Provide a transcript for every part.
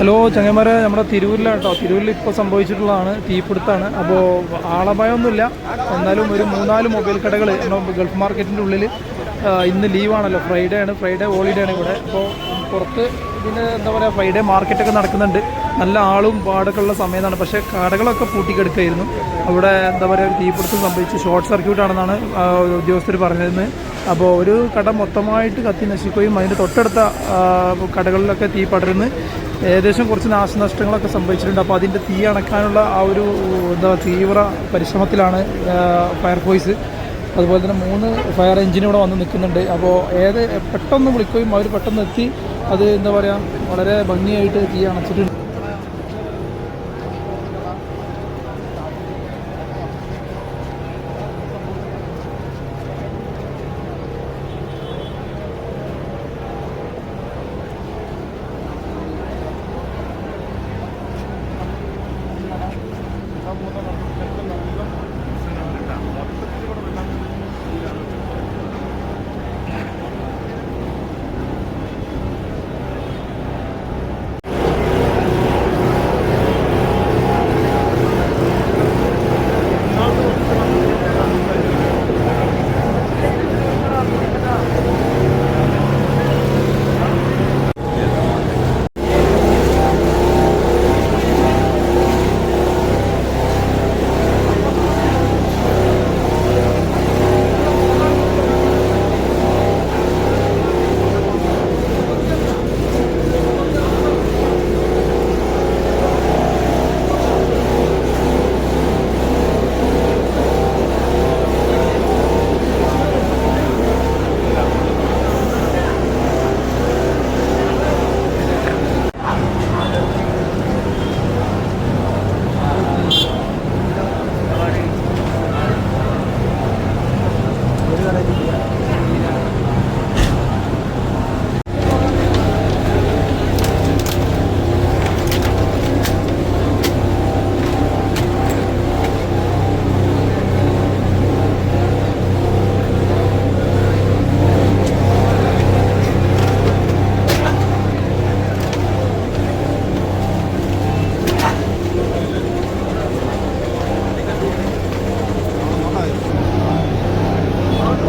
Hello ചങ്ങന്മാരെ നമ്മുടെ തിരൂരിലാണ് കേട്ടോ. തിരൂരിൽ ഇപ്പോൾ സംഭവിച്ചിട്ടുള്ളതാണ് തീപിടുത്താണ്. അപ്പോൾ ആളപായമൊന്നുമില്ല എന്നാലും ഒരു മൂന്നാൽ മൊബൈൽ കടകൾ ഗൾഫ് മാർക്കറ്റിന്റെ ഉള്ളിൽ ഇന്ന് ലീവാണല്ലോ ഫ്രൈഡേ ആണ്. ഫ്രൈഡേ ഹോളിഡേ ആണ് ഇവിടെ. അപ്പോൾ പുറത്ത് ഇതിന് എന്താ പറയുക ഫ്രൈഡേ മാർക്കറ്റൊക്കെ നടക്കുന്നുണ്ട്. നല്ല ആളും പാടൊക്കെ ഉള്ള പക്ഷേ കടകളൊക്കെ പൂട്ടിക്കെടുക്കുകയായിരുന്നു അവിടെ എന്താ പറയുക തീപിടുത്തം സംഭവിച്ച്. ഷോർട്ട് സർക്യൂട്ട് ആണെന്നാണ് ഉദ്യോഗസ്ഥർ പറഞ്ഞിരുന്നത്. അപ്പോൾ ഒരു കട മൊത്തമായിട്ട് കത്തി നശിക്കുകയും അതിന്റെ തൊട്ടടുത്ത കടകളിലൊക്കെ തീ പടരുന്ന്. ഏകദേശം കുറച്ച് നാശനഷ്ടങ്ങളൊക്കെ സംഭവിച്ചിട്ടുണ്ട്. അപ്പോൾ അതിന്റെ തീ അണക്കാനുള്ള ആ ഒരു എന്താ തീവ്ര പരിശ്രമത്തിലാണ് ഫയർഫോഴ്സ്. അതുപോലെ തന്നെ മൂന്ന് ഫയർ എഞ്ചിനും ഇവിടെ വന്ന് നിൽക്കുന്നുണ്ട്. അപ്പോൾ ഏത് പെട്ടെന്ന് വിളിക്കുകയും അവർ പെട്ടെന്ന് എത്തി അത് എന്താ പറയുക വളരെ ഭംഗിയായിട്ട് തീ അണച്ചിട്ടുണ്ട്.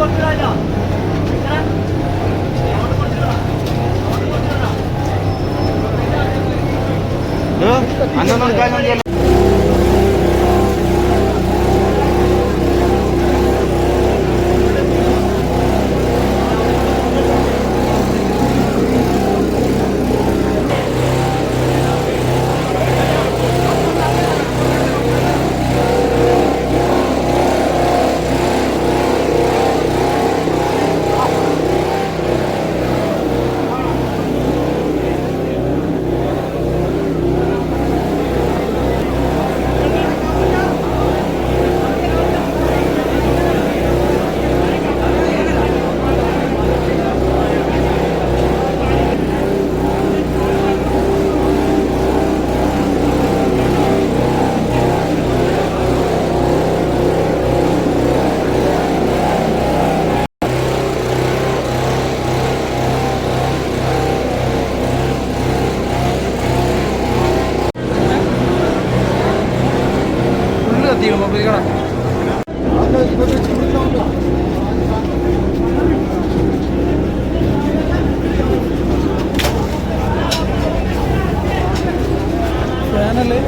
ഫുള്ള് കത്തിക്കണം മൊബൈൽ കട ഫാനല്ലേ